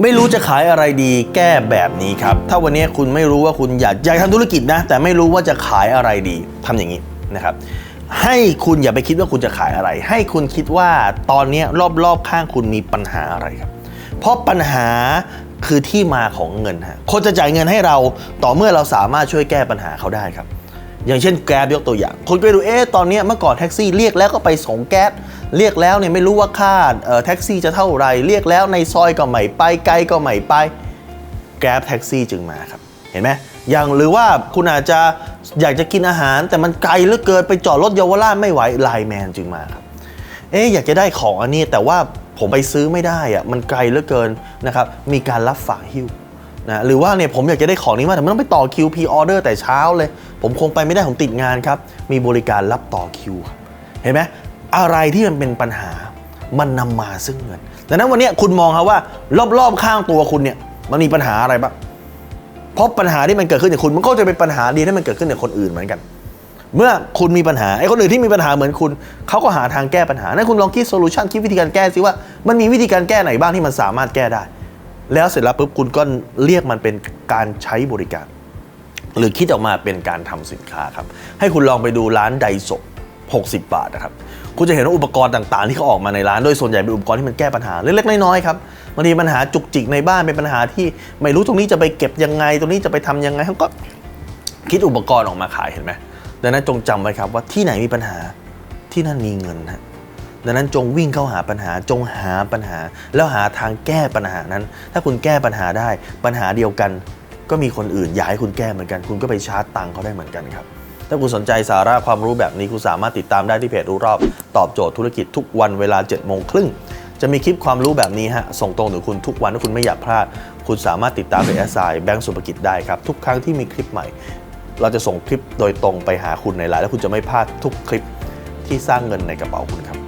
ไม่รู้จะขายอะไรดีแก้แบบนี้ครับ ถ้าวันนี้คุณไม่รู้ว่าคุณอยากอยากทำธุรกิจนะ แต่ไม่รู้ว่าจะขายอะไรดีทำอย่างนี้นะครับ ให้คุณอย่าไปคิดว่าคุณจะขายอะไร ให้คุณคิดว่าตอนนี้รอบๆข้างคุณมีปัญหาอะไรครับ เพราะปัญหาคือที่มาของเงินฮะคนจะจ่ายเงินให้เราต่อเมื่อเราสามารถช่วยแก้ปัญหาเขาได้ครับ อย่างเช่นแกร็บยกตัวอย่าง คนก็ไปดูเอ๊ะตอนนี้เมื่อก่อนแท็กซี่เรียกแล้วก็ไปส่งแก๊สเรียกแล้วเนี่ยไม่รู้ว่าค่าแท็กซี่จะเท่าไหรเรียกแล้วในซอยก็ไม่ไปไกลก็ไม่ไปแกร็บแท็กซี่จึงมาครับ เห็นไหมอย่างหรือว่าคุณอาจจะอยากจะกินอาหาร แต่มันไกลเหลือเกินไปจอดรถเยาวราชไม่ไหวไลแมนจึงมาครับเอ๊ะอยากจะได้ของอันนี้แต่ว่าผมไปซื้อไม่ได้อะมันไกลเหลือเกินนะครับมีการรับฝากหิ้ว นะหรือว่าเนี่ยผมอยากจะได้ของนี้มาแต่ไม่ต้องไปต่อคิวพีออเดอร์แต่เช้าเลย ผมคงไปไม่ได้ผมติดงานครับ มีบริการรับต่อคิวเห็นไหมอะไรที่มันเป็นปัญหามันนำมาซึ่งเงินดังนั้นวันนี้คุณมองครับว่า รอบๆข้างตัวคุณเนี่ยมันมีปัญหาอะไรบ้างเพราะปัญหาที่มันเกิดขึ้นกับคุณมันก็จะเป็นปัญหาดีที่มันเกิดขึ้นกับคนอื่นเหมือนกัน เมื่อคุณมีปัญหาไอ้คนอื่นที่มีปัญหาเหมือนคุณเขาก็หาทางแก้ปัญหานั้นคุณลองคิดโซลูชันคิดวิธีการแก้สิว่ามันมีวิธีการแก้ไหนบ้างที่มันสามารถแก้ได้ แล้วเสร็จแล้วปุ๊บคุณก็เรียกมันเป็นการใช้บริการ หรือคิดออกมาเป็นการทำสินค้าครับ ให้คุณลองไปดูร้านไดโซ60 บาทนะครับ คุณจะเห็นว่าอุปกรณ์ต่างๆ ที่เขาออกมาในร้าน โดยส่วนใหญ่เป็นอุปกรณ์ที่มันแก้ปัญหาเล็กๆน้อยๆครับบางทีปัญหาจุกจิกในบ้านเป็นปัญหาที่ไม่รู้ตรงนี้จะไปเก็บยังไง ตรงนี้จะไปทำยังไงเขาก็คิดอุปกรณ์ออกมาขายเห็นไหมดังนั้นจงจำไว้ครับว่าที่ไหนมีปัญหาที่นั่นมีเงินฮะ ดังนั้นจงวิ่งเข้าหาปัญหาจงหาปัญหา แล้วหาทางแก้ปัญหานั้น ถ้าคุณแก้ปัญหาได้ปัญหาเดียวกัน ก็มีคนอื่นอยากให้คุณแก้เหมือนกัน คุณก็ไปชาร์จตังค์เขาได้เหมือนกันครับถ้าคุณสนใจสาระความรู้แบบนี้คุณสามารถติดตามได้ที่เพจรู้รอบ ตอบโจทย์ธุรกิจทุกวันเวลา7จ็ดโมงครึ่งจะมีคลิปความรู้แบบนี้ฮะส่งตรงถึงคุณทุกวันถ้าคุณไม่อยากพลาด คุณสามารถติดตามเพจแอสไซแบงก์สุภกิจได้ครับทุกครั้งที่มีคลิปใหม่ เราจะส่งคลิปโดยตรงไปหาคุณในไลน์แล้วคุณจะไม่พลาดทุกคลิปที่สร้างเงินในกระเป๋าคุณครับ